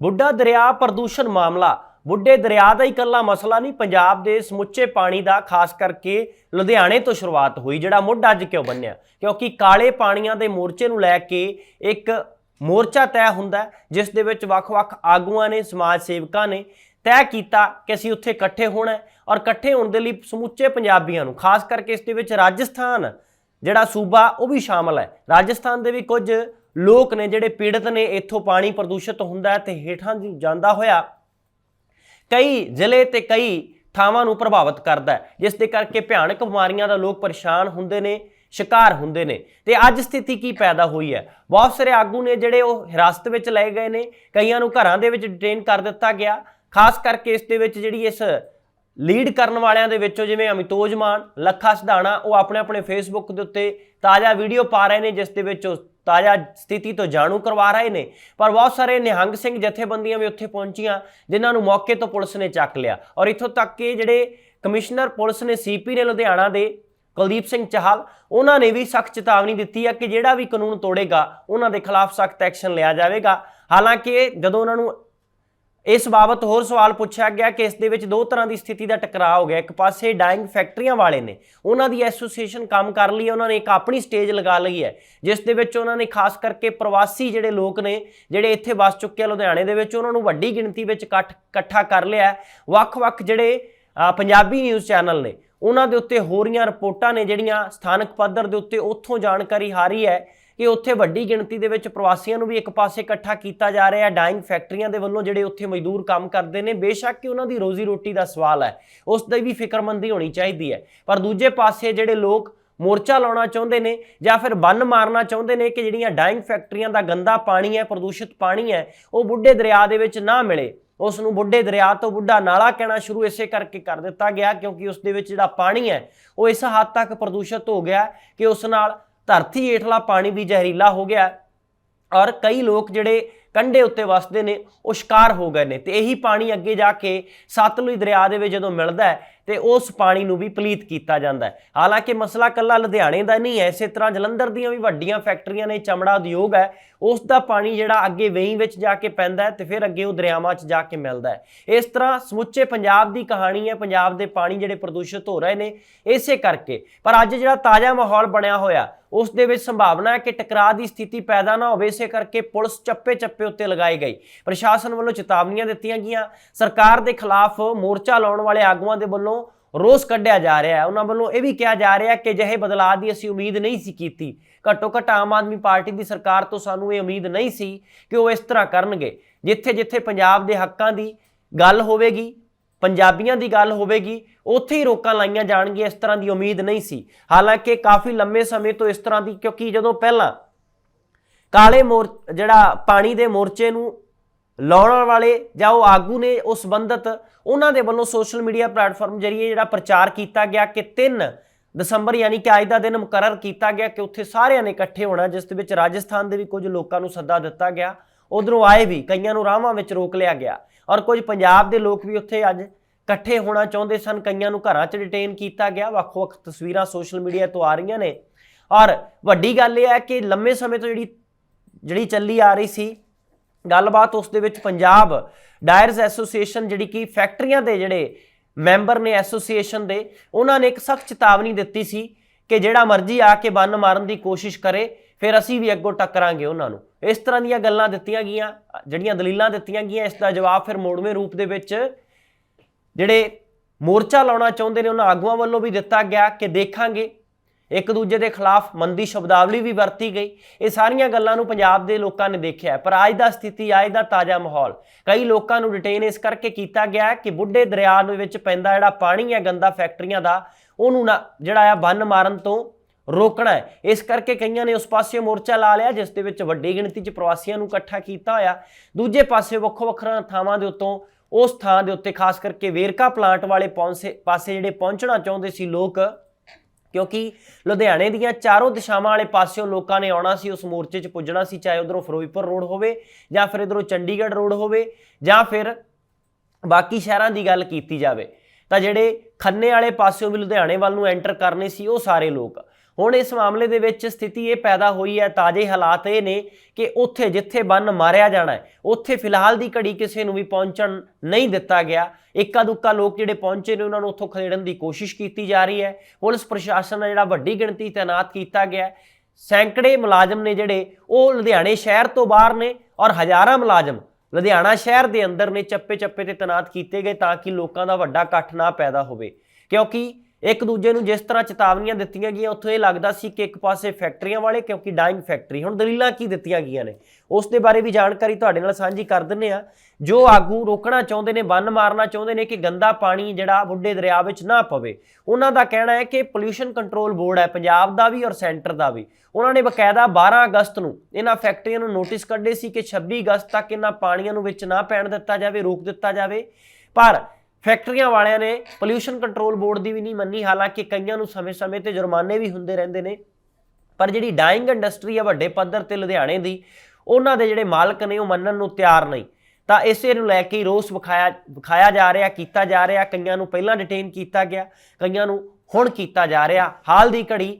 ਬੁੱਢਾ ਦਰਿਆ ਪ੍ਰਦੂਸ਼ਣ ਮਾਮਲਾ। ਬੁੱਢੇ ਦਰਿਆ ਦਾ ਹੀ ਇਕੱਲਾ ਮਸਲਾ ਨਹੀਂ, ਪੰਜਾਬ ਦੇ ਸਮੁੱਚੇ ਪਾਣੀ ਦਾ, ਖਾਸ ਕਰਕੇ ਲੁਧਿਆਣੇ ਤੋਂ ਸ਼ੁਰੂਆਤ ਹੋਈ, ਜਿਹੜਾ ਮੁੱਢ ਅੱਜ ਕਿਉਂ ਬੰਨਿਆ? ਕਿਉਂਕਿ ਕਾਲੇ ਪਾਣੀਆਂ ਦੇ ਮੋਰਚੇ ਨੂੰ ਲੈ ਕੇ ਇੱਕ ਮੋਰਚਾ ਤੈਅ ਹੁੰਦਾ ਜਿਸ ਦੇ ਵਿੱਚ ਵੱਖ-ਵੱਖ ਆਗੂਆਂ ਨੇ, ਸਮਾਜ ਸੇਵਕਾਂ ਨੇ ਤੈਅ ਕੀਤਾ ਕਿ ਅਸੀਂ ਉੱਥੇ ਇਕੱਠੇ ਹੋਣਾ ਔਰ ਇਕੱਠੇ ਹੋਣ ਦੇ ਲਈ ਸਮੁੱਚੇ ਪੰਜਾਬੀਆਂ ਨੂੰ, ਖਾਸ ਕਰਕੇ ਇਸ ਦੇ ਵਿੱਚ ਰਾਜਸਥਾਨ, ਜਿਹੜਾ ਸੂਬਾ ਉਹ ਵੀ ਸ਼ਾਮਲ ਹੈ। ਰਾਜਸਥਾਨ ਦੇ ਵੀ ਕੁਝ ਲੋਕ ਨੇ ਜਿਹੜੇ ਪੀੜਤ ਨੇ, ਇੱਥੋਂ ਪਾਣੀ ਪ੍ਰਦੂਸ਼ਿਤ ਹੁੰਦਾ ਹੈ ਤੇ ਹੇਠਾਂ ਜਾਂਦਾ ਹੋਇਆ ਕਈ ਜ਼ਿਲ੍ਹੇ ਤੇ ਕਈ ਥਾਵਾਂ ਨੂੰ ਪ੍ਰਭਾਵਿਤ ਕਰਦਾ ਹੈ, ਜਿਸ ਦੇ ਕਰਕੇ ਭਿਆਨਕ ਬਿਮਾਰੀਆਂ ਦਾ ਲੋਕ ਪਰੇਸ਼ਾਨ ਹੁੰਦੇ ਨੇ, ਸ਼ਿਕਾਰ ਹੁੰਦੇ ਨੇ। ਤੇ ਅੱਜ ਸਥਿਤੀ ਕੀ ਪੈਦਾ ਹੋਈ ਹੈ? ਬਹੁਤ ਸਾਰੇ ਆਗੂ ਨੇ ਜਿਹੜੇ ਉਹ ਹਿਰਾਸਤ ਵਿੱਚ ਲਏ ਗਏ ਨੇ, ਕਈਆਂ ਨੂੰ ਘਰਾਂ ਦੇ ਵਿੱਚ ਡਿਟੇਨ ਕਰ ਦਿੱਤਾ ਗਿਆ, ਖਾਸ ਕਰਕੇ ਇਸ ਦੇ ਵਿੱਚ ਜਿਹੜੀ ਇਸ ਲੀਡ ਕਰਨ ਵਾਲਿਆਂ ਦੇ ਵਿੱਚੋਂ ਜਿਵੇਂ ਅਮਿਤੋਜ ਮਾਨ, ਲੱਖਾ ਸਿਧਾਣਾ, ਉਹ ਆਪਣੇ ਆਪਣੇ ਫੇਸਬੁੱਕ ਦੇ ਉੱਤੇ ਤਾਜ਼ਾ ਵੀਡੀਓ ਪਾ ਰਹੇ ਨੇ, ਜਿਸ ਦੇ ਵਿੱਚ ਉਹ ਤਾਜ਼ਾ ਸਥਿਤੀ ਤੋਂ ਜਾਣੂ ਕਰਵਾ ਰਹੇ ਨੇ। ਪਰ ਬਹੁਤ ਸਾਰੇ ਨਿਹੰਗ ਸਿੰਘ ਜਥੇਬੰਦੀਆਂ ਵੀ ਉੱਥੇ ਪਹੁੰਚੀਆਂ, ਜਿਨ੍ਹਾਂ ਨੂੰ ਮੌਕੇ ਤੋਂ ਪੁਲਿਸ ਨੇ ਚੱਕ ਲਿਆ। ਔਰ ਇੱਥੋਂ ਤੱਕ ਕਿ ਜਿਹੜੇ ਕਮਿਸ਼ਨਰ ਪੁਲਿਸ ਨੇ ਸੀਪੀ ਨੇ ਲੁਧਿਆਣਾ ਦੇ ਕੁਲਦੀਪ ਸਿੰਘ ਚਾਹਲ, ਉਹਨਾਂ ਨੇ ਵੀ ਸਖਤ ਚੇਤਾਵਨੀ ਦਿੱਤੀ ਹੈ ਕਿ ਜਿਹੜਾ ਵੀ ਕਾਨੂੰਨ ਤੋੜੇਗਾ, ਉਹਨਾਂ ਦੇ ਖਿਲਾਫ ਸਖਤ ਐਕਸ਼ਨ ਲਿਆ ਜਾਵੇਗਾ। ਹਾਲਾਂਕਿ ਜਦੋਂ ਉਹਨਾਂ ਨੂੰ ਇਸ ਬਾਬਤ ਹੋਰ ਸਵਾਲ ਪੁੱਛਿਆ ਗਿਆ ਕਿ ਇਸ ਦੇ ਵਿੱਚ ਦੋ ਤਰ੍ਹਾਂ ਦੀ ਸਥਿਤੀ ਦਾ ਟਕਰਾਅ ਹੋ ਗਿਆ। ਇੱਕ ਪਾਸੇ ਡਾਈਂਗ ਫੈਕਟਰੀਆਂ ਵਾਲੇ ਨੇ, ਉਹਨਾਂ ਦੀ ਐਸੋਸੀਏਸ਼ਨ ਕੰਮ ਕਰ ਲਈ ਉਹਨਾਂ ਨੇ ਇੱਕ ਆਪਣੀ ਸਟੇਜ ਲਗਾ ਲਈ ਹੈ, ਜਿਸ ਦੇ ਵਿੱਚ ਉਹਨਾਂ ਨੇ ਖਾਸ ਕਰਕੇ ਪ੍ਰਵਾਸੀ ਜਿਹੜੇ ਲੋਕ ਨੇ, ਜਿਹੜੇ ਇੱਥੇ ਵਸ ਚੁੱਕੇ ਆ ਲੁਧਿਆਣੇ ਦੇ ਵਿੱਚ, ਉਹਨਾਂ ਨੂੰ ਵੱਡੀ ਗਿਣਤੀ ਵਿੱਚ ਇਕੱਠ ਇਕੱਠਾ ਕਰ ਲਿਆ ਵੱਖ-ਵੱਖ ਜਿਹੜੇ ਪੰਜਾਬੀ ਨਿਊਜ਼ ਚੈਨਲ ਨੇ, ਉਹਨਾਂ ਦੇ ਉੱਤੇ ਹੋ ਰਹੀਆਂ ਰਿਪੋਰਟਾਂ ਨੇ ਜਿਹੜੀਆਂ ਸਥਾਨਕ ਪੱਧਰ ਦੇ ਉੱਤੇ ਉੱਥੋਂ ਜਾਣਕਾਰੀ ਆ ਰਹੀ ਹੈ। ਕਿ ਉੱਥੇ ਵੱਡੀ ਗਿਣਤੀ ਦੇ ਵਿੱਚ ਪ੍ਰਵਾਸੀਆਂ ਨੂੰ ਵੀ ਇੱਕ ਪਾਸੇ ਇਕੱਠਾ ਕੀਤਾ ਜਾ ਰਿਹਾ ਹੈ। ਡਾਈਂਗ ਫੈਕਟਰੀਆਂ ਦੇ ਵੱਲੋਂ ਜਿਹੜੇ ਉੱਥੇ ਮਜ਼ਦੂਰ ਕੰਮ ਕਰਦੇ ਨੇ, ਬੇਸ਼ੱਕ ਕਿ ਉਹਨਾਂ ਦੀ ਰੋਜ਼ੀ ਰੋਟੀ ਦਾ ਸਵਾਲ ਹੈ। ਉਸ ਦੀ ਵੀ ਫਿਕਰਮੰਦੀ ਹੋਣੀ ਚਾਹੀਦੀ ਹੈ। ਪਰ ਦੂਜੇ ਪਾਸੇ ਜਿਹੜੇ ਲੋਕ ਮੋਰਚਾ ਲਾਉਣਾ ਚਾਹੁੰਦੇ ਨੇ ਜਾਂ ਫਿਰ ਬੰਨ ਮਾਰਨਾ ਚਾਹੁੰਦੇ ਨੇ ਕਿ ਜਿਹੜੀਆਂ ਡਾਈਂਗ ਫੈਕਟਰੀਆਂ ਦਾ ਗੰਦਾ ਪਾਣੀ ਹੈ, ਪ੍ਰਦੂਸ਼ਿਤ ਪਾਣੀ ਹੈ, ਉਹ ਬੁੱਢੇ ਦਰਿਆ ਦੇ ਵਿੱਚ ਨਾ ਮਿਲੇ। ਉਸ ਨੂੰ ਬੁੱਢੇ ਦਰਿਆ ਤੋਂ ਬੁੱਢਾ ਨਾਲਾ ਕਹਿਣਾ ਸ਼ੁਰੂ ਇਸੇ ਕਰਕੇ ਕਰ ਦਿੱਤਾ ਗਿਆ ਕਿਉਂਕਿ ਉਸ ਦੇ ਵਿੱਚ ਜਿਹੜਾ ਪਾਣੀ ਹੈ, ਉਹ ਇਸ ਹੱਦ ਤੱਕ ਪ੍ਰਦੂਸ਼ਿਤ ਹੋ ਗਿਆ ਕਿ ਉਸ ਨਾਲ ਧਰਤੀ ਹੇਠਲਾ ਪਾਣੀ ਵੀ ਜ਼ਹਿਰੀਲਾ ਹੋ ਗਿਆ ਔਰ ਕਈ ਲੋਕ ਜਿਹੜੇ ਕੰਢੇ ਉੱਤੇ ਵਸਦੇ ਨੇ, ਉਹ ਸ਼ਿਕਾਰ ਹੋ ਗਏ ਨੇ। ਤੇ ਇਹੀ ਪਾਣੀ ਅੱਗੇ ਜਾ ਕੇ ਸਤਲੁਜ ਦਰਿਆ ਦੇ ਵਿੱਚ ਜਦੋਂ ਮਿਲਦਾ ਹੈ, ਤੇ ਉਸ ਪਾਣੀ ਨੂੰ ਵੀ ਪਲੀਤ ਕੀਤਾ ਜਾਂਦਾ ਹੈ। ਹਾਲਾਂਕਿ ਮਸਲਾ ਕੱਲਾ ਲੁਧਿਆਣੇ ਦਾ ਨਹੀਂ ਹੈ, ਇਸੇ ਤਰ੍ਹਾਂ ਜਲੰਧਰ ਦੀਆਂ ਵੀ ਵੱਡੀਆਂ ਫੈਕਟਰੀਆਂ ਨੇ, ਚਮੜਾ ਉਦਯੋਗ ਹੈ, ਉਸ ਦਾ ਪਾਣੀ ਜਿਹੜਾ ਅੱਗੇ ਵੇਈ ਵਿੱਚ ਜਾ ਕੇ ਪੈਂਦਾ ਹੈ ਤੇ ਫਿਰ ਅੱਗੇ ਉਹ ਦਰਿਆਵਾਂ 'ਚ ਜਾ ਕੇ ਮਿਲਦਾ ਹੈ। ਇਸ ਤਰ੍ਹਾਂ ਸਮੁੱਚੇ ਪੰਜਾਬ ਦੀ ਕਹਾਣੀ ਹੈ, ਪੰਜਾਬ ਦੇ ਪਾਣੀ ਜਿਹੜੇ ਪ੍ਰਦੂਸ਼ਿਤ ਹੋ ਰਹੇ ਨੇ, ਇਸੇ ਕਰਕੇ। ਪਰ ਅੱਜ ਜਿਹੜਾ ਤਾਜ਼ਾ ਮਾਹੌਲ ਬਣਿਆ ਹੋਇਆ ਉਸ ਦੇ ਵਿੱਚ ਸੰਭਾਵਨਾ ਹੈ ਕਿ ਟਕਰਾਅ ਦੀ ਸਥਿਤੀ ਪੈਦਾ ਨਾ ਹੋਵੇ, ਇਸੇ ਕਰਕੇ ਪੁਲਿਸ ਚੱਪੇ ਚੱਪੇ ਉੱਤੇ ਲਗਾਈ ਗਈ। ਪ੍ਰਸ਼ਾਸਨ ਵੱਲੋਂ ਚੇਤਾਵਨੀਆਂ ਦਿੱਤੀਆਂ ਗਈਆਂ। ਸਰਕਾਰ ਦੇ ਖਿਲਾਫ ਮੋਰਚਾ ਲਾਉਣ ਵਾਲੇ ਆਗੂਆਂ ਦੇ ਵੱਲੋਂ ਰੋਸ ਕੱਢਿਆ ਜਾ ਰਿਹਾ ਹੈ। ਉਹਨਾਂ ਵੱਲੋਂ ਇਹ ਵੀ ਕਿਹਾ ਜਾ ਰਿਹਾ ਕਿ ਅਜਿਹੇ ਬਦਲਾਅ ਦੀ ਅਸੀਂ ਉਮੀਦ ਨਹੀਂ ਸੀ ਕੀਤੀ। ਘੱਟੋ ਘੱਟ ਆਮ ਆਦਮੀ ਪਾਰਟੀ ਦੀ ਸਰਕਾਰ ਤੋਂ ਸਾਨੂੰ ਇਹ ਉਮੀਦ ਨਹੀਂ ਸੀ ਕਿ ਉਹ ਇਸ ਤਰ੍ਹਾਂ ਕਰਨਗੇ। ਜਿੱਥੇ ਜਿੱਥੇ ਪੰਜਾਬ ਦੇ ਹੱਕਾਂ ਦੀ ਗੱਲ ਹੋਵੇਗੀ ਪੰਜਾਬੀਆਂ ਦੀ ਗੱਲ ਹੋਵੇਗੀ, ਉੱਥੇ ਹੀ ਰੋਕਾਂ ਲਾਈਆਂ ਜਾਣਗੀਆਂ, ਇਸ ਤਰ੍ਹਾਂ ਦੀ ਉਮੀਦ ਨਹੀਂ ਸੀ। ਹਾਲਾਂਕਿ ਕਾਫੀ ਲੰਮੇ ਸਮੇਂ ਤੋਂ ਇਸ ਤਰ੍ਹਾਂ ਦੀ, ਕਿਉਂਕਿ ਜਦੋਂ ਪਹਿਲਾਂ ਕਾਲੇ ਮੋਰ, ਜਿਹੜਾ ਪਾਣੀ ਦੇ ਮੋਰਚੇ ਨੂੰ ਲਾਉਣ ਵਾਲੇ ਜਾਂ ਉਹ ਆਗੂ ਨੇ ਉਹ ਸੰਬੰਧਤ, ਉਹਨਾਂ ਦੇ ਵੱਲੋਂ ਸੋਸ਼ਲ ਮੀਡੀਆ ਪਲੇਟਫਾਰਮ ਜਰੀਏ ਜਿਹੜਾ ਪ੍ਰਚਾਰ ਕੀਤਾ ਗਿਆ ਕਿ 3 ਦਸੰਬਰ ਯਾਨੀ ਕਿ ਅੱਜ ਦਾ ਦਿਨ ਮੁਕਰਰ ਕੀਤਾ ਗਿਆ ਕਿ ਉੱਥੇ ਸਾਰਿਆਂ ਨੇ ਇਕੱਠੇ ਹੋਣਾ, ਜਿਸ ਦੇ ਵਿੱਚ ਰਾਜਸਥਾਨ ਦੇ ਵੀ ਕੁਝ ਲੋਕਾਂ ਨੂੰ ਸੱਦਾ ਦਿੱਤਾ ਗਿਆ। ਉਧਰੋਂ ਆਏ ਵੀ, ਕਈਆਂ ਨੂੰ ਰਾਹਾਂ ਵਿੱਚ ਰੋਕ ਲਿਆ ਗਿਆ। ਔਰ ਕੁਝ ਪੰਜਾਬ ਦੇ ਲੋਕ ਵੀ ਉੱਥੇ ਅੱਜ ਇਕੱਠੇ ਹੋਣਾ ਚਾਹੁੰਦੇ ਸਨ। ਕਈਆਂ ਨੂੰ ਘਰਾਂ 'ਚ ਡਿਟੇਨ ਕੀਤਾ ਗਿਆ। ਵੱਖ-ਵੱਖ ਤਸਵੀਰਾਂ ਸੋਸ਼ਲ ਮੀਡੀਆ ਤੋਂ ਆ ਰਹੀਆਂ ਨੇ। ਔਰ ਵੱਡੀ ਗੱਲ ਇਹ ਹੈ ਕਿ ਲੰਮੇ ਸਮੇਂ ਤੋਂ ਜਿਹੜੀ ਜਿਹੜੀ ਚੱਲੀ ਆ ਰਹੀ ਸੀ, ਗੱਲਬਾਤ ਉਸ ਦੇ ਵਿੱਚ ਪੰਜਾਬ ਡਾਇਰਸ ਐਸੋਸੀਏਸ਼ਨ ਜਿਹੜੀ ਕਿ ਫੈਕਟਰੀਆਂ ਦੇ ਜਿਹੜੇ ਮੈਂਬਰ ਨੇ ਐਸੋਸੀਏਸ਼ਨ ਦੇ, ਉਹਨਾਂ ਨੇ ਇੱਕ ਸਖਤ ਚੇਤਾਵਨੀ ਦਿੱਤੀ ਸੀ ਕਿ ਜਿਹੜਾ ਮਰਜ਼ੀ ਆ ਕੇ ਬੰਨ ਮਾਰਨ ਦੀ ਕੋਸ਼ਿਸ਼ ਕਰੇ, ਫਿਰ ਅਸੀਂ ਵੀ ਅੱਗੋਂ ਟੱਕਰਾਂਗੇ ਉਹਨਾਂ ਨੂੰ। ਇਸ ਤਰ੍ਹਾਂ ਦੀਆਂ ਗੱਲਾਂ ਦਿੱਤੀਆਂ ਗਈਆਂ, ਜਿਹੜੀਆਂ ਦਲੀਲਾਂ ਦਿੱਤੀਆਂ ਗਈਆਂ, ਇਸ ਦਾ ਜਵਾਬ ਫਿਰ ਮੋੜਵੇਂ ਰੂਪ ਦੇ ਵਿੱਚ ਜਿਹੜੇ ਮੋਰਚਾ ਲਾਉਣਾ ਚਾਹੁੰਦੇ ਨੇ, ਉਹਨਾਂ ਆਗੂਆਂ ਵੱਲੋਂ ਵੀ ਦਿੱਤਾ ਗਿਆ ਕਿ ਦੇਖਾਂਗੇ। ਇੱਕ ਦੂਜੇ ਦੇ ਖਿਲਾਫ ਮੰਦੀ ਸ਼ਬਦਾਵਲੀ ਵੀ ਵਰਤੀ ਗਈ। ਇਹ ਸਾਰੀਆਂ ਗੱਲਾਂ ਨੂੰ ਪੰਜਾਬ ਦੇ ਲੋਕਾਂ ਨੇ ਦੇਖਿਆ ਪਰ ਅੱਜ ਦਾ ਸਥਿਤੀ, ਅੱਜ ਦਾ ਤਾਜ਼ਾ ਮਾਹੌਲ, ਕਈ ਲੋਕਾਂ ਨੂੰ ਡਿਟੇਨ ਇਸ ਕਰਕੇ ਕੀਤਾ ਗਿਆ ਕਿ ਬੁੱਢੇ ਦਰਿਆ ਦੇ ਵਿੱਚ ਪੈਂਦਾ ਜਿਹੜਾ ਪਾਣੀ ਹੈ, ਗੰਦਾ ਫੈਕਟਰੀਆਂ ਦਾ, ਉਹਨੂੰ ਨਾ, ਜਿਹੜਾ ਆ ਬੰਨ ਮਾਰਨ ਤੋਂ ਰੋਕਣਾ ਹੈ। ਇਸ ਕਰਕੇ ਕਈਆਂ ਨੇ ਉਸ ਪਾਸੇ ਮੋਰਚਾ ਲਾ ਲਿਆ, ਜਿਸ ਦੇ ਵਿੱਚ ਵੱਡੀ ਗਿਣਤੀ 'ਚ ਪ੍ਰਵਾਸੀਆਂ ਨੂੰ ਇਕੱਠਾ ਕੀਤਾ ਹੋਇਆ। ਦੂਜੇ ਪਾਸੇ ਵੱਖੋ ਵੱਖਰਾ ਥਾਵਾਂ ਦੇ ਉੱਤੋਂ ਉਸ ਥਾਂ ਦੇ ਉੱਤੇ ਖਾਸ ਕਰਕੇ ਵੇਰਕਾ ਪਲਾਂਟ ਵਾਲੇ ਪਹੁੰਚੇ ਪਾਸੇ ਜਿਹੜੇ ਪਹੁੰਚਣਾ ਚਾਹੁੰਦੇ ਸੀ ਲੋਕ, ਕਿਉਂਕਿ ਲੁਧਿਆਣੇ ਦੀਆਂ ਚਾਰੋਂ ਦਿਸ਼ਾਵਾਂ ਵਾਲੇ ਪਾਸਿਓਂ ਲੋਕਾਂ ਨੇ ਆਉਣਾ ਸੀ, ਉਸ ਮੋਰਚੇ 'ਚ ਪੁੱਜਣਾ ਸੀ, ਚਾਹੇ ਉਧਰੋਂ ਫਿਰੋਜ਼ਪੁਰ ਰੋਡ ਹੋਵੇ ਜਾਂ ਫਿਰ ਇਧਰੋਂ ਚੰਡੀਗੜ੍ਹ ਰੋਡ ਹੋਵੇ ਜਾਂ ਫਿਰ ਬਾਕੀ ਸ਼ਹਿਰਾਂ ਦੀ ਗੱਲ ਕੀਤੀ ਜਾਵੇ। ਤਾਂ ਜਿਹੜੇ ਖੰਨੇ ਵਾਲੇ ਪਾਸਿਓਂ ਵੀ ਲੁਧਿਆਣੇ ਵੱਲ ਨੂੰ ਐਂਟਰ ਕਰਨੇ ਸੀ, ਉਹ ਸਾਰੇ ਲੋਕ। ਹੁਣ ਇਸ ਮਾਮਲੇ ਦੇ ਵਿੱਚ ਸਥਿਤੀ ਇਹ ਪੈਦਾ ਹੋਈ ਹੈ, ਤਾਜ਼ੇ ਹਾਲਾਤ ਇਹ ਨੇ ਕਿ ਉੱਥੇ ਜਿੱਥੇ ਬੰਨ ਮਾਰਿਆ ਜਾਣਾ ਹੈ। ਉੱਥੇ ਫਿਲਹਾਲ ਦੀ ਘੜੀ ਕਿਸੇ ਨੂੰ ਵੀ ਪਹੁੰਚਣ ਨਹੀਂ ਦਿੱਤਾ ਗਿਆ। ਇੱਕਾ ਦੁੱਕਾ ਲੋਕ ਜਿਹੜੇ ਪਹੁੰਚੇ ਨੇ, ਉਹਨਾਂ ਨੂੰ ਉੱਥੋਂ ਖਦੇੜਨ ਦੀ ਕੋਸ਼ਿਸ਼ ਕੀਤੀ ਜਾ ਰਹੀ ਹੈ। ਪੁਲਿਸ ਪ੍ਰਸ਼ਾਸਨ ਦਾ ਜਿਹੜਾ ਵੱਡੀ ਗਿਣਤੀ ਤਾਇਨਾਤ ਕੀਤਾ ਗਿਆ ਸੈਂਕੜੇ ਮੁਲਾਜ਼ਮ ਨੇ ਜਿਹੜੇ, ਉਹ ਲੁਧਿਆਣੇ ਸ਼ਹਿਰ ਤੋਂ ਬਾਹਰ ਨੇ ਔਰ ਹਜ਼ਾਰਾਂ ਮੁਲਾਜ਼ਮ ਲੁਧਿਆਣਾ ਸ਼ਹਿਰ ਦੇ ਅੰਦਰ ਨੇ ਚੱਪੇ ਚੱਪੇ ਤੇ ਤਾਇਨਾਤ ਕੀਤੇ ਗਏ ਤਾਂ ਕਿ ਲੋਕਾਂ ਦਾ ਵੱਡਾ ਇਕੱਠ ਨਾ ਪੈਦਾ ਹੋਵੇ। ਕਿਉਂਕਿ ਇੱਕ ਦੂਜੇ ਨੂੰ ਜਿਸ ਤਰ੍ਹਾਂ ਚੇਤਾਵਨੀਆਂ ਦਿੱਤੀਆਂ ਗਈਆਂ, ਉੱਥੋਂ ਇਹ ਲੱਗਦਾ ਸੀ ਕਿ ਇੱਕ ਪਾਸੇ ਫੈਕਟਰੀਆਂ ਵਾਲੇ, ਕਿਉਂਕਿ ਡਾਈਂਗ ਫੈਕਟਰੀ, ਹੁਣ ਦਲੀਲਾਂ ਕੀ ਦਿੱਤੀਆਂ ਗਈਆਂ ਨੇ? ਉਸ ਦੇ ਬਾਰੇ ਵੀ ਜਾਣਕਾਰੀ ਤੁਹਾਡੇ ਨਾਲ ਸਾਂਝੀ ਕਰ ਦਿੰਨੇ ਆ ਜੋ ਆਗੂ ਰੋਕਣਾ ਚਾਹੁੰਦੇ ਨੇ, ਬੰਨ ਮਾਰਨਾ ਚਾਹੁੰਦੇ ਨੇ ਕਿ ਗੰਦਾ ਪਾਣੀ ਜਿਹੜਾ ਬੁੱਢੇ ਦਰਿਆ ਵਿੱਚ ਨਾ ਪਵੇ। ਉਹਨਾਂ ਦਾ ਕਹਿਣਾ ਹੈ ਕਿ ਪੋਲਿਊਸ਼ਨ ਕੰਟਰੋਲ ਬੋਰਡ ਹੈ, ਪੰਜਾਬ ਦਾ ਵੀ ਔਰ ਸੈਂਟਰ ਦਾ ਵੀ। ਉਹਨਾਂ ਨੇ ਬਕਾਇਦਾ 12 ਅਗਸਤ ਨੂੰ ਇਹਨਾਂ ਫੈਕਟਰੀਆਂ ਨੂੰ ਨੋਟਿਸ ਕੱਢੇ ਸੀ ਕਿ 26 ਅਗਸਤ ਤੱਕ ਇਹਨਾਂ ਪਾਣੀਆਂ ਨੂੰ ਵਿੱਚ ਨਾ ਪੈਣ ਦਿੱਤਾ ਜਾਵੇ, ਰੋਕ ਦਿੱਤਾ ਜਾਵੇ। ਪਰ ਫੈਕਟਰੀਆਂ ਵਾਲਿਆਂ ਨੇ ਪੋਲਿਊਸ਼ਨ ਕੰਟਰੋਲ ਬੋਰਡ ਦੀ ਵੀ ਨਹੀਂ ਮੰਨੀ, ਹਾਲਾਂਕਿ ਕਈਆਂ ਨੂੰ ਸਮੇਂ-ਸਮੇਂ ਤੇ ਜੁਰਮਾਨੇ ਵੀ ਹੁੰਦੇ ਰਹਿੰਦੇ ਨੇ। ਪਰ ਜਿਹੜੀ ਡਾਈਂਗ ਇੰਡਸਟਰੀ ਆ, ਵੱਡੇ ਪੱਧਰ ਤੇ ਲੁਧਿਆਣੇ ਦੀ, ਉਹਨਾਂ ਦੇ ਜਿਹੜੇ ਮਾਲਕ ਨੇ, ਉਹ ਮੰਨਣ ਨੂੰ ਤਿਆਰ ਨਹੀਂ। ਤਾਂ ਇਸੇ ਨੂੰ ਲੈ ਕੇ ਰੋਸ ਵਿਖਾਇਆ ਵਿਖਾਇਆ ਜਾ ਰਿਹਾ, ਕੀਤਾ ਜਾ ਰਿਹਾ। ਕਈਆਂ ਨੂੰ ਪਹਿਲਾਂ ਡਿਟੇਨ ਕੀਤਾ ਗਿਆ, ਕਈਆਂ ਨੂੰ ਹੁਣ ਕੀਤਾ ਜਾ ਰਿਹਾ। ਹਾਲ ਦੀ ਘੜੀ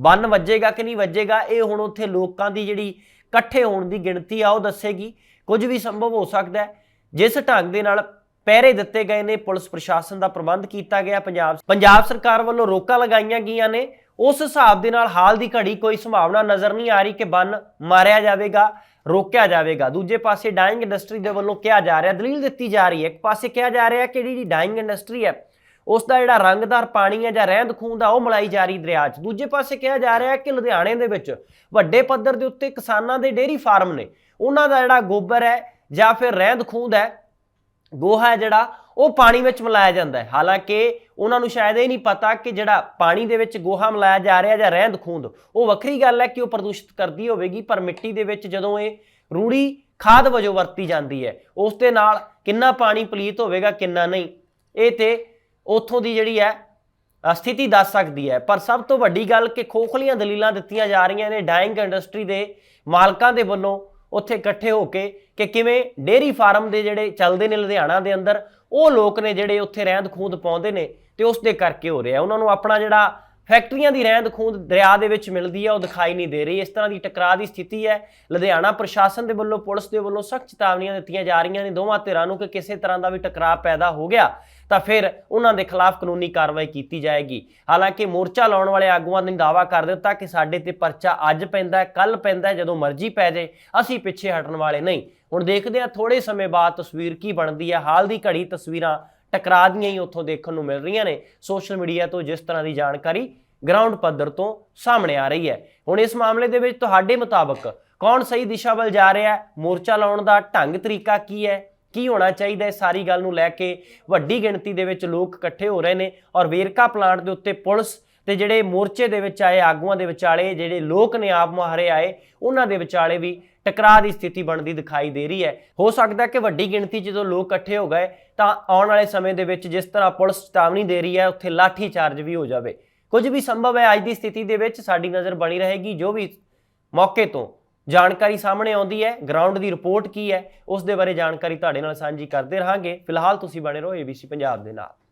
ਬੰਨ ਵੱਜੇਗਾ ਕਿ ਨਹੀਂ ਵੱਜੇਗਾ, ਇਹ ਹੁਣ ਉੱਥੇ ਲੋਕਾਂ ਦੀ ਜਿਹੜੀ ਇਕੱਠੇ ਹੋਣ ਦੀ ਗਿਣਤੀ ਆ, ਉਹ ਦੱਸੇਗੀ। ਕੁਝ ਵੀ ਸੰਭਵ ਹੋ ਸਕਦਾ ਜਿਸ ਢੰਗ ਦੇ ਨਾਲ ਪਹਿਰੇ ਦਿੱਤੇ ਗਏ ਨੇ, ਪੁਲਿਸ ਪ੍ਰਸ਼ਾਸਨ ਦਾ ਪ੍ਰਬੰਧ ਕੀਤਾ ਗਿਆ, ਪੰਜਾਬ ਪੰਜਾਬ ਸਰਕਾਰ ਵੱਲੋਂ ਰੋਕਾਂ ਲਗਾਈਆਂ ਗਈਆਂ ਨੇ। ਉਸ ਹਿਸਾਬ ਦੇ ਨਾਲ ਹਾਲ ਦੀ ਘੜੀ ਕੋਈ ਸੰਭਾਵਨਾ ਨਜ਼ਰ ਨਹੀਂ ਆ ਰਹੀ ਕਿ ਬੰਨ ਮਾਰਿਆ ਜਾਵੇਗਾ, ਰੋਕਿਆ ਜਾਵੇਗਾ। ਦੂਜੇ ਪਾਸੇ ਡਾਈਂਗ ਇੰਡਸਟਰੀ ਦੇ ਵੱਲੋਂ ਕਿਹਾ ਜਾ ਰਿਹਾ, ਦਲੀਲ ਦਿੱਤੀ ਜਾ ਰਹੀ ਹੈ। ਇੱਕ ਪਾਸੇ ਕਿਹਾ ਜਾ ਰਿਹਾ ਕਿ ਜਿਹੜੀ ਡਾਈਂਗ ਇੰਡਸਟਰੀ ਹੈ, ਉਸ ਦਾ ਜਿਹੜਾ ਰੰਗਦਾਰ ਪਾਣੀ ਹੈ ਜਾਂ ਰਹਿੰਦ ਖੂੰਦ ਆ, ਉਹ ਮਲਾਈ ਜਾ ਰਹੀ ਦਰਿਆ 'ਚ। ਦੂਜੇ ਪਾਸੇ ਕਿਹਾ ਜਾ ਰਿਹਾ ਹੈ ਕਿ ਲੁਧਿਆਣੇ ਦੇ ਵਿੱਚ ਵੱਡੇ ਪੱਧਰ ਦੇ ਉੱਤੇ ਕਿਸਾਨਾਂ ਦੇ ਡੇਅਰੀ ਫਾਰਮ ਨੇ। ਉਹਨਾਂ ਦਾ ਜਿਹੜਾ ਗੋਬਰ ਹੈ ਜਾਂ ਫਿਰ ਰਹਿੰਦ ਖੂੰਦ ਹੈ ਗੋਹਾ ਹੈ ਜਿਹੜਾ, ਉਹ ਪਾਣੀ ਵਿੱਚ ਮਿਲਾਇਆ ਜਾਂਦਾ ਹੈ। ਹਾਲਾਂਕਿ ਉਹਨਾਂ ਨੂੰ ਸ਼ਾਇਦ ਇਹ ਨਹੀਂ ਪਤਾ ਕਿ ਜਿਹੜਾ ਪਾਣੀ ਦੇ ਵਿੱਚ ਗੋਹਾ ਮਿਲਾਇਆ ਜਾ ਰਿਹਾ ਜਾਂ ਰਹਿੰਦ ਖੂੰਦ ਉਹ ਵੱਖਰੀ ਗੱਲ ਹੈ ਕਿ ਉਹ ਪ੍ਰਦੂਸ਼ਿਤ ਕਰਦੀ ਹੋਵੇਗੀ, ਪਰ ਮਿੱਟੀ ਦੇ ਵਿੱਚ ਜਦੋਂ ਇਹ ਰੂੜੀ ਖਾਦ ਵਜੋਂ ਵਰਤੀ ਜਾਂਦੀ ਹੈ, ਉਸ ਦੇ ਨਾਲ ਕਿੰਨਾ ਪਾਣੀ ਪਲੀਤ ਹੋਵੇਗਾ, ਕਿੰਨਾ ਨਹੀਂ, ਇਹ ਤੇ ਉੱਥੋਂ ਦੀ ਜਿਹੜੀ ਹੈ ਸਥਿਤੀ ਦੱਸ ਸਕਦੀ ਹੈ। ਪਰ ਸਭ ਤੋਂ ਵੱਡੀ ਗੱਲ ਕਿ ਖੋਖਲੀਆਂ ਦਲੀਲਾਂ ਦਿੱਤੀਆਂ ਜਾ ਰਹੀਆਂ ਨੇ ਡਾਈਂਗ ਇੰਡਸਟਰੀ ਦੇ ਮਾਲਕਾਂ ਦੇ ਵੱਲੋਂ ਉੱਥੇ ਇਕੱਠੇ ਹੋ ਕੇ ਕਿ ਕਿਵੇਂ ਡੇਅਰੀ ਫਾਰਮ ਦੇ ਜਿਹੜੇ ਚੱਲਦੇ ਨੇ ਲੁਧਿਆਣਾ ਦੇ ਅੰਦਰ, ਉਹ ਲੋਕ ਨੇ ਜਿਹੜੇ ਉੱਥੇ ਰਹਿੰਦ ਖੂੰਦ ਪਾਉਂਦੇ ਨੇ ਤੇ ਉਸ ਦੇ ਕਰਕੇ ਹੋ ਰਿਹਾ। ਉਹਨਾਂ ਨੂੰ ਆਪਣਾ ਜਿਹੜਾ ਫੈਕਟਰੀਆਂ ਦੀ ਰਹਿੰਦ ਖੂੰਦ ਦਰਿਆ ਦੇ ਵਿੱਚ ਮਿਲਦੀ ਹੈ ਉਹ ਦਿਖਾਈ ਨਹੀਂ ਦੇ ਰਹੀ। ਇਸ ਤਰ੍ਹਾਂ ਦੀ ਟਕਰਾਅ ਦੀ ਸਥਿਤੀ ਹੈ। ਲੁਧਿਆਣਾ ਪ੍ਰਸ਼ਾਸਨ ਦੇ ਵੱਲੋਂ ਪੁਲਿਸ ਦੇ ਵੱਲੋਂ ਸਖਤ ਚੇਤਾਵਨੀਆਂ ਦਿੱਤੀਆਂ ਜਾ ਰਹੀਆਂ ਨੇ। ਦੋਵਾਂ ਧਿਰਾਂ ਨੂੰ ਕਿ ਕਿਸੇ ਤਰ੍ਹਾਂ ਦਾ ਵੀ ਟਕਰਾਅ ਪੈਦਾ ਹੋ ਗਿਆ। ਤਾਂ ਫਿਰ ਉਹਨਾਂ ਦੇ ਖਿਲਾਫ ਕਾਨੂੰਨੀ ਕਾਰਵਾਈ ਕੀਤੀ ਜਾਏਗੀ। ਹਾਲਾਂਕਿ ਮੋਰਚਾ ਲਾਉਣ ਵਾਲੇ ਆਗੂਆਂ ਨੇ ਦਾਅਵਾ ਕਰ ਦਿੱਤਾ ਕਿ ਸਾਡੇ ਤੇ ਪਰਚਾ ਅੱਜ ਪੈਂਦਾ ਹੈ ਕੱਲ ਪੈਂਦਾ ਜਦੋਂ ਮਰਜ਼ੀ ਪੈ ਜਾਏ, ਅਸੀਂ ਪਿੱਛੇ ਹਟਣ ਵਾਲੇ ਨਹੀਂ। ਹੁਣ ਦੇਖਦੇ ਹਾਂ ਥੋੜੇ ਸਮੇਂ ਬਾਅਦ ਤਸਵੀਰ ਕੀ ਬਣਦੀ ਹੈ। ਹਾਲ ਦੀ ਘੜੀ ਤਸਵੀਰਾਂ ਟਕਰਾਅ ਦੀਆਂ ਹੀ ਉੱਥੋਂ ਦੇਖਣ ਨੂੰ ਮਿਲ ਰਹੀਆਂ ਨੇ। ਸੋਸ਼ਲ ਮੀਡੀਆ ਤੋਂ ਜਿਸ ਤਰ੍ਹਾਂ ਦੀ ਜਾਣਕਾਰੀ ਗਰਾਊਂਡ ਪੱਧਰ ਤੋਂ ਸਾਹਮਣੇ ਆ ਰਹੀ ਹੈ। ਹੁਣ ਇਸ ਮਾਮਲੇ ਦੇ ਵਿੱਚ ਤੁਹਾਡੇ ਮੁਤਾਬਕ ਕੌਣ ਸਹੀ ਦਿਸ਼ਾ ਵੱਲ ਜਾ ਰਿਹਾ ਹੈ? ਮੋਰਚਾ ਲਾਉਣ ਦਾ ਢੰਗ ਤਰੀਕਾ ਕੀ ਹੈ? ਕੀ ਹੋਣਾ ਚਾਹੀਦਾ ਹੈ? ਸਾਰੀ ਗੱਲ ਨੂੰ ਲੈ ਕੇ ਵੱਡੀ ਗਿਣਤੀ ਦੇ ਵਿੱਚ ਲੋਕ ਇਕੱਠੇ ਹੋ ਰਹੇ ਨੇ ਔਰ ਵੇਰਕਾ ਪਲਾਂਟ ਦੇ ਉੱਤੇ ਪੁਲਿਸ ਤੇ ਜਿਹੜੇ ਮੋਰਚੇ ਦੇ ਵਿੱਚ ਆਏ, ਆਗੂਆਂ ਦੇ ਵਿਚਾਲੇ ਜਿਹੜੇ ਲੋਕ ਨੇ ਆਪ ਮੁਹਾਰੇ ਆਏ, ਉਹਨਾਂ ਦੇ ਵਿਚਾਲੇ ਵੀ ਟਕਰਾਅ ਦੀ ਸਥਿਤੀ ਬਣਦੀ ਦਿਖਾਈ ਦੇ ਰਹੀ ਹੈ। ਹੋ ਸਕਦਾ ਕਿ ਵੱਡੀ ਗਿਣਤੀ 'ਚ ਜਦੋਂ ਲੋਕ ਇਕੱਠੇ ਹੋ ਗਏ ਤਾਂ ਆਉਣ ਵਾਲੇ ਸਮੇਂ ਦੇ ਵਿੱਚ ਜਿਸ ਤਰ੍ਹਾਂ ਪੁਲਿਸ ਚੇਤਾਵਨੀ ਦੇ ਰਹੀ ਹੈ, ਉੱਥੇ ਲਾਠੀ ਚਾਰਜ ਵੀ ਹੋ ਜਾਵੇ। ਕੁਝ ਵੀ ਸੰਭਵ ਹੈ ਅੱਜ ਦੀ ਸਥਿਤੀ ਦੇ ਵਿੱਚ ਸਾਡੀ ਨਜ਼ਰ ਬਣੀ ਰਹੇਗੀ, ਜੋ ਵੀ ਮੌਕੇ ਤੋਂ ਜਾਣਕਾਰੀ ਸਾਹਮਣੇ ਆਉਂਦੀ ਹੈ ਗਰਾਊਂਡ ਦੀ ਰਿਪੋਰਟ ਕੀ ਹੈ, ਉਸ ਦੇ ਬਾਰੇ ਜਾਣਕਾਰੀ ਤੁਹਾਡੇ ਨਾਲ ਸਾਂਝੀ ਕਰਦੇ ਰਹਾਂਗੇ। ਫਿਲਹਾਲ ਤੁਸੀਂ ਬਣੇ ਰਹੋ ABC ਪੰਜਾਬ ਦੇ ਨਾਲ।